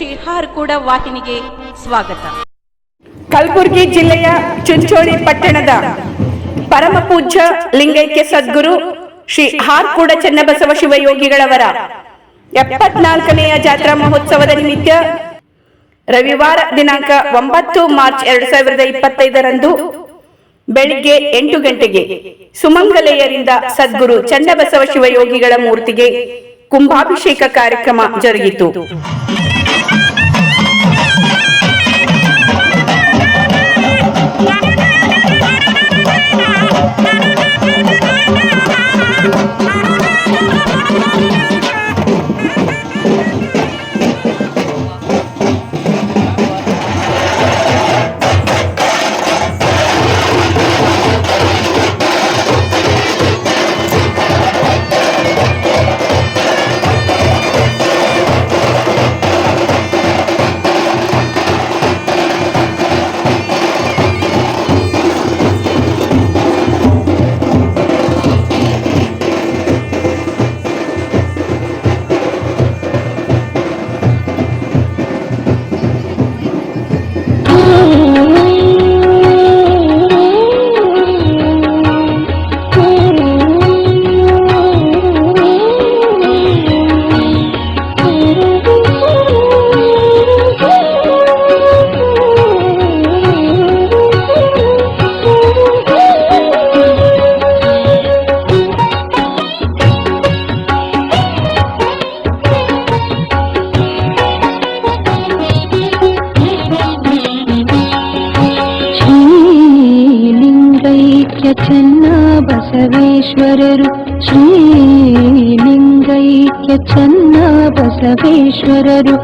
ಶ್ರೀ ಹಾರ್ಕೂಡ ವಾಹಿನಿಗೆ ಸ್ವಾಗತ. ಕಲಬುರಗಿ ಜಿಲ್ಲೆಯ ಚುಂಚೋಳಿ ಪಟ್ಟಣದ ಪರಮ ಪೂಜ್ಯ ಲಿಂಗೈಕ್ಯ ಸದ್ಗುರು ಶ್ರೀ ಹಾರ್ಕೂಡ ಚನ್ನಬಸವ ಶಿವಯೋಗಿಗಳವರ ಎಪ್ಪತ್ನಾಲ್ಕನೆಯ ಜಾತ್ರಾ ಮಹೋತ್ಸವದ ನಿಮಿತ್ತ ರವಿವಾರ ದಿನಾಂಕ ಒಂಬತ್ತು ಮಾರ್ಚ್ ಎರಡು ಸಾವಿರದ ಇಪ್ಪತ್ತೈದರಂದು ಬೆಳಿಗ್ಗೆ ಎಂಟು ಗಂಟೆಗೆ ಸುಮಂಗಲೆಯರಿಂದ ಸದ್ಗುರು ಚನ್ನಬಸವ ಶಿವಯೋಗಿಗಳ ಮೂರ್ತಿಗೆ ಕುಂಭಾಭಿಷೇಕ ಕಾರ್ಯಕ್ರಮ ಜರುಗಿತು. Yeah. ಬಸವೇಶ್ವರರು ಶ್ರೀಲಿಂಗೈಕ್ಯ ಚನ್ನ ಬಸವೇಶ್ವರರು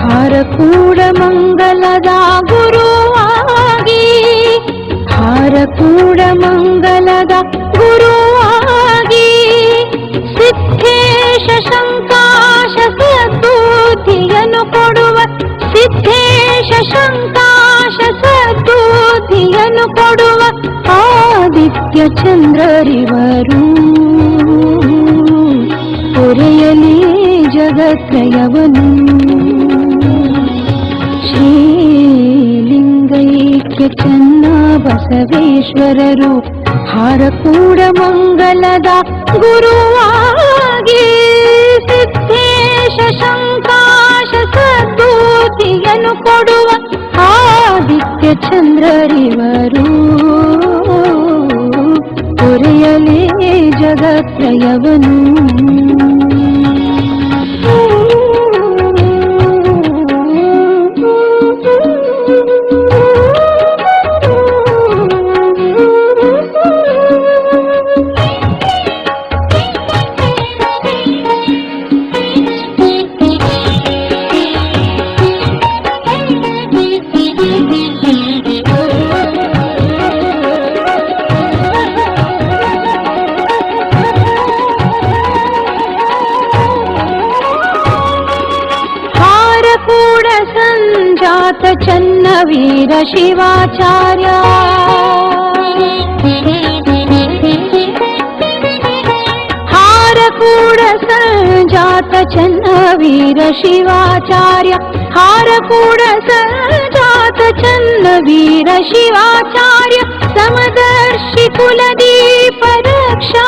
ಹಾರಕೂಡ ಮಂಗಲದ ಗುರುವಾಗಿ ಹಾರಕೂಡ ಮಂಗಲದ ಗುರುವಾಗಿ ಸಿದ್ಧೇಶ ಶಂಕಾಶ ಸದ್ಬುದ್ಧಿಯನ್ನು ಕೊಡುವ ಸಿದ್ಧೇಶ ಶಂಕಾಶ ಸದ್ಬುದ್ಧಿಯನ್ನು ಕೊಡುವ ಆದಿತ್ಯ ಚಂದ್ರರಿವರು ಪೊರೆಯಲಿ ಜಗತ್ರಯವನು ಶ್ರೀಲಿಂಗೈಕ್ಯ ಚನ್ನ ಬಸವೇಶ್ವರರು ಹಾರಕೂಡ ಮಂಗಲದ ಗುರುವಾಗಿ ಸಿದ್ಧೇಶ ಶಂಕಾಶ ಸದ್ಬುದ್ಧಿಯನ್ನು ಕೊಡುವ ಆದಿತ್ಯ ಚಂದ್ರರಿವರು కాలత్రయవను प्रच्छन्न वीर शिवाचार्या हारकूड सञ्जात छन्न वीर शिवाचार्य हारकूड सञ्जात छन्न वीर शिवाचार्य समदर्शि कुलदीपरक्षा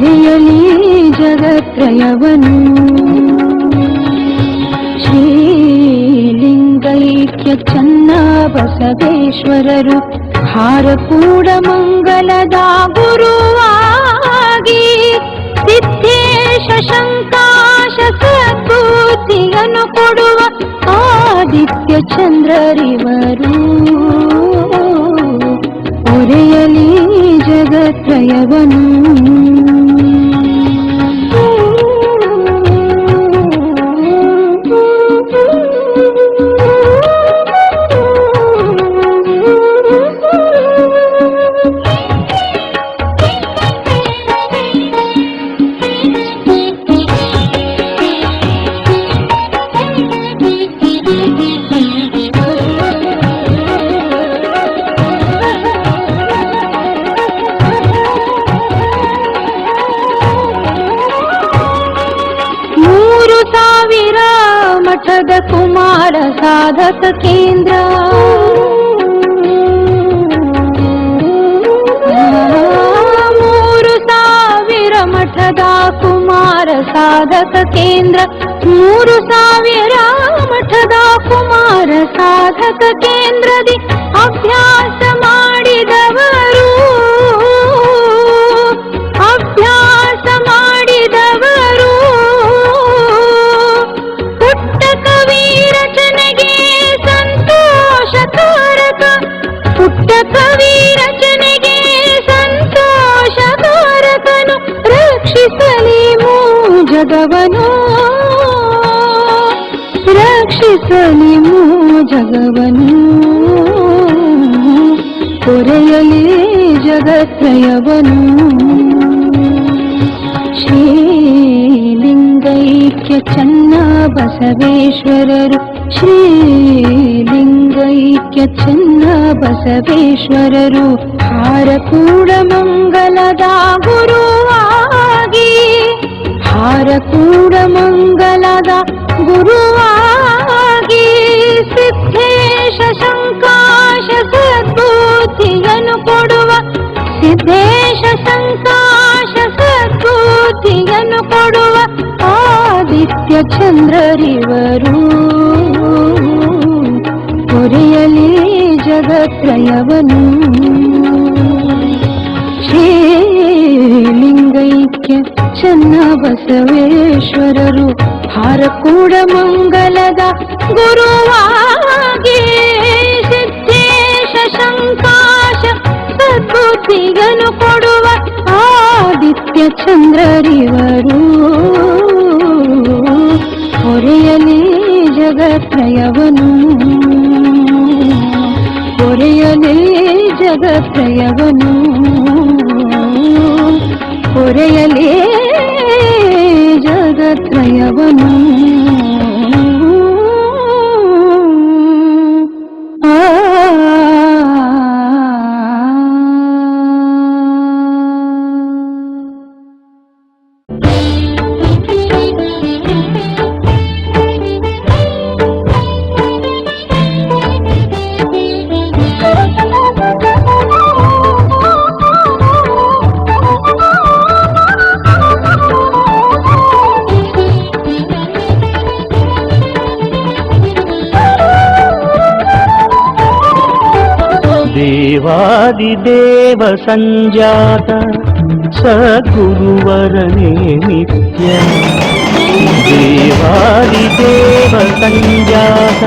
ಉರಿಯಲಿ ಜಗತ್ರಯವನು ಶ್ರೀಲಿಂಗೈಕ್ಯ ಚನ್ನ ಬಸವೇಶ್ವರರು ಹಾರಕೂಡ ಮಂಗಲದ ಗುರುವಾಗಿ ಸಿದ್ಧೇಶ ಶಂಕಾಶ ಕೊಡುವ ಆದಿತ್ಯ ಚಂದ್ರರಿವರು. ಒರೆಯಲಿ ಜಗತ್ರಯವನು ಕುಮಾರ ಸಾಧಕ ಕೇಂದ್ರ ಮೂರು ಸಾವಿರ ಮಠದ ಕುಮಾರ ಸಾಧಕ ಕೇಂದ್ರ ಮೂರು ಸಾವಿರ ಮಠದ ಕುಮಾರ ಜಗವನು ರಕ್ಷಿಸಲಿ ಜಗವನು ಕೊರೆಯಲಿ ಜಗತ್ರಯವನು ಶ್ರೀಲಿಂಗೈಕ್ಯ ಚನ್ನ ಬಸವೇಶ್ವರರು. ಶ್ರೀಲಿಂಗೈಕ್ಯ ಚನ್ನ ಬಸವೇಶ್ವರರು. ಹಾರಕೂಡ ಮಂಗಲದ ಹಾರಕೂಡ ಮಂಗಲದ ಗುರುವಾಗಿ ಸಿದ್ಧೇಶ ಶಂಕಾಶ ಸದ್ಬುದ್ಧಿಯನ್ನು ಕೊಡುವ ಸಿದ್ಧೇಶ ಸಂಕಾಶ ಸದ್ಬುದ್ಧಿಯನ್ನು ಕೊಡುವ ಆದಿತ್ಯ ಚಂದ್ರರಿವರು. ಕೊರೆಯಲಿ ಜಗತ್ರಯವನು ಚನ್ನ ಹಾರ ಕೂಡ ಮಂಗಲದ ಗುರುವಾಗಿ. ಸಿದ್ದೇಶ ಶಂಕಾಶ ಸದ್ಬುದ್ಧಿಗನು ಕೊಡುವ ಆದಿತ್ಯ ಚಂದ್ರರಿವರು. ಹೊರೆಯಲಿ ಜಗತ್ರಯವನು ಹೊರೆಯಲಿ ಜಗತ್ರಯವನು యవనం దేవాదిదేవ సంజాత సద్గురువరనే నిత్య. దేవాదిదేవ సంజాత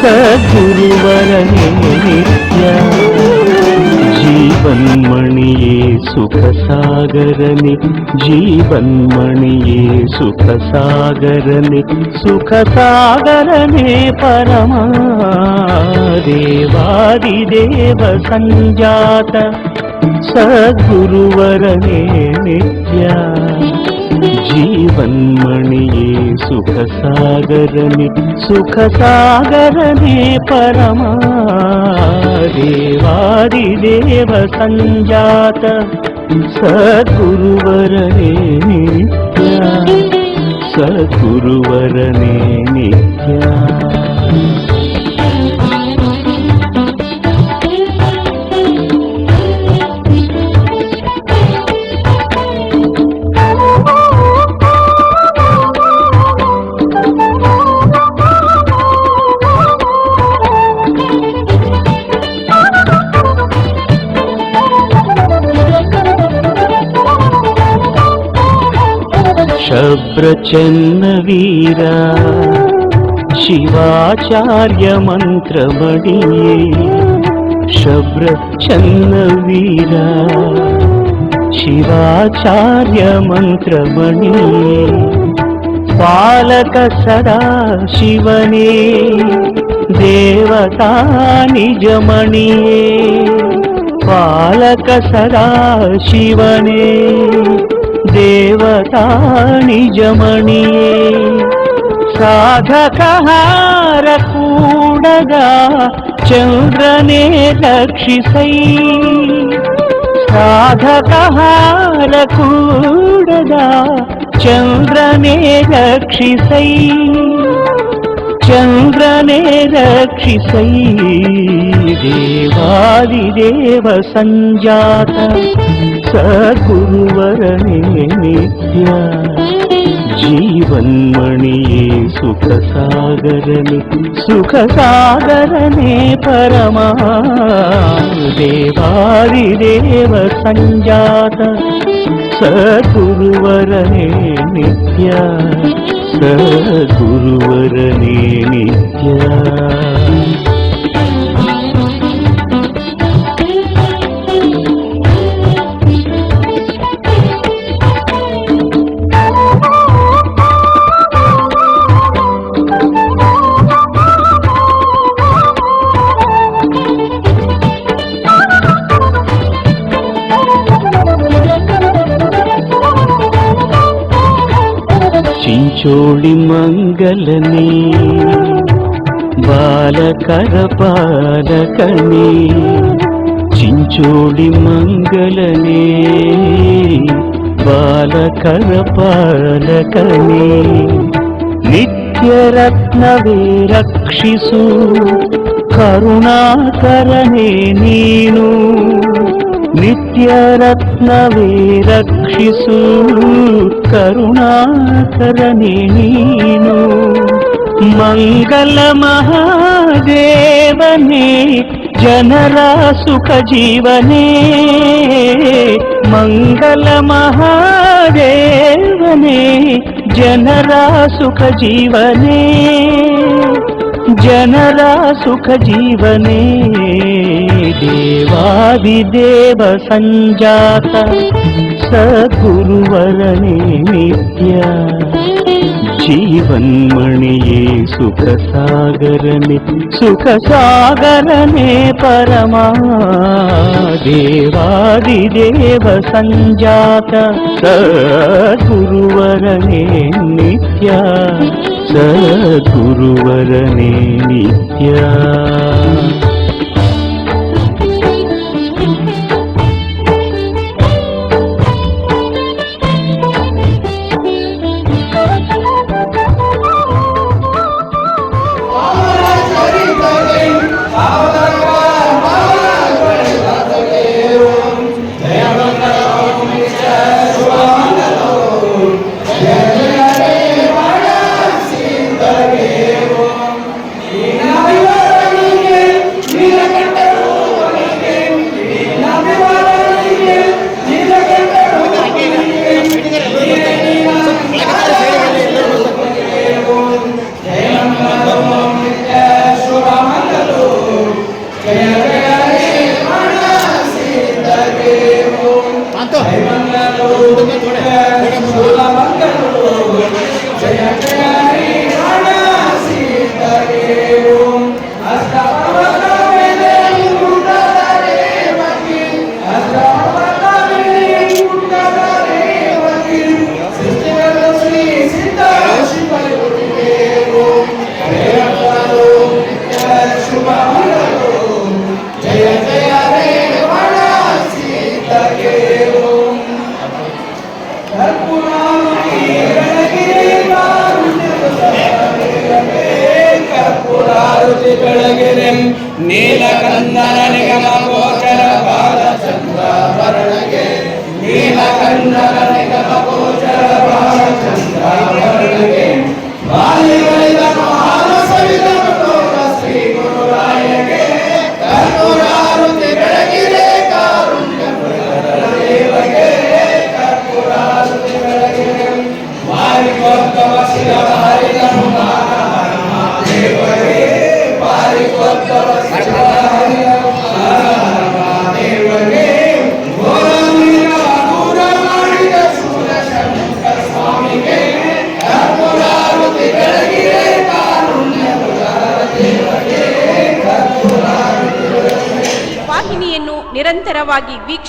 సద్గురువరనే నిత్య. జీవన్మణియే సుఖసాగరని జీవన్మణియే సుఖసాగరని సుఖసాగరనే పరమా దేవాదిదేవ సంజాత సద్గురువరనే నిత్యా. జీవన్మణియే సుఖసాగరని? సుఖసాగరనే పరమా దేవాదిదేవ సంజాత సద్గురువరనే నిత్య సద్గురువరనే నిత్య. ಶಬ್ರಚನ್ನವೀರ ಶಿವಾಚಾರ್ಯ ಮಂತ್ರಮಣಿಯೇ ಶಬ್ರ ಚನ್ನವೀರ ಶಿವಾಚಾರ್ಯ ಮಂತ್ರಮಣಿಯೇ ಪಾಲಕ ಸದಾ ಶಿವನೇ ದೇವತಾ ನಿಜಮಣಿಯೇ ಪಾಲಕ ಸದಾ ಶಿವನೇ देवता निजमणिये साधकहारकूडगा चन्द्रने लक्षिसै साधकहारकूडगा चन्द्रने लक्षिसै चन्द्रने रक्षिसै देवादिदेव सञ्जात குருவரனே நித்யா జీవన్మణియే సుఖసాగరని సుఖసాగరనే పరమా దేవాది దేవ సంజాత సద్గురువరనే నిత్య సద్గురువరనే నిత్య ನಿತ್ಯ ಸದ್ಗುರುವರನೇ ನಿತ್ಯ ಚಿಂಚೋಳಿ ಮಂಗಲನೇ ಬಾಲಕರ ಪಾಲಕನೇ ಚಿಂಚೋಳಿ ಮಂಗಲನೇ ಬಾಲಕರ ಪಾಲಕನೇ ನಿತ್ಯ ರತ್ನವೇ ರಕ್ಷಿಸು ಕರುಣಾಕರನೇ ನೀನು ನಿತ್ಯ ರತ್ನವೇ ರಕ್ಷಿಸು ಕರುಣಾಕರನೇ ನೀನು ಮಂಗಲ ಮಹಾದೇವನೇ ಜನರ ಸುಖ ಜೀವನೇ ಮಂಗಲ ಮಹಾದೇವನೇ ಜನರ ಸುಖ ಜೀವನೇ ಜನರ ಸುಖ ಜೀವನೇ देवादिदेव सञ्जात सद्गुरुवरणे नित्या जीवन्मणिये सुखसागरने सुखसागरने परमा देवादिदेव सञ्जात सद्गुरुवरणे नित्या सद्गुरुवरणे नित्या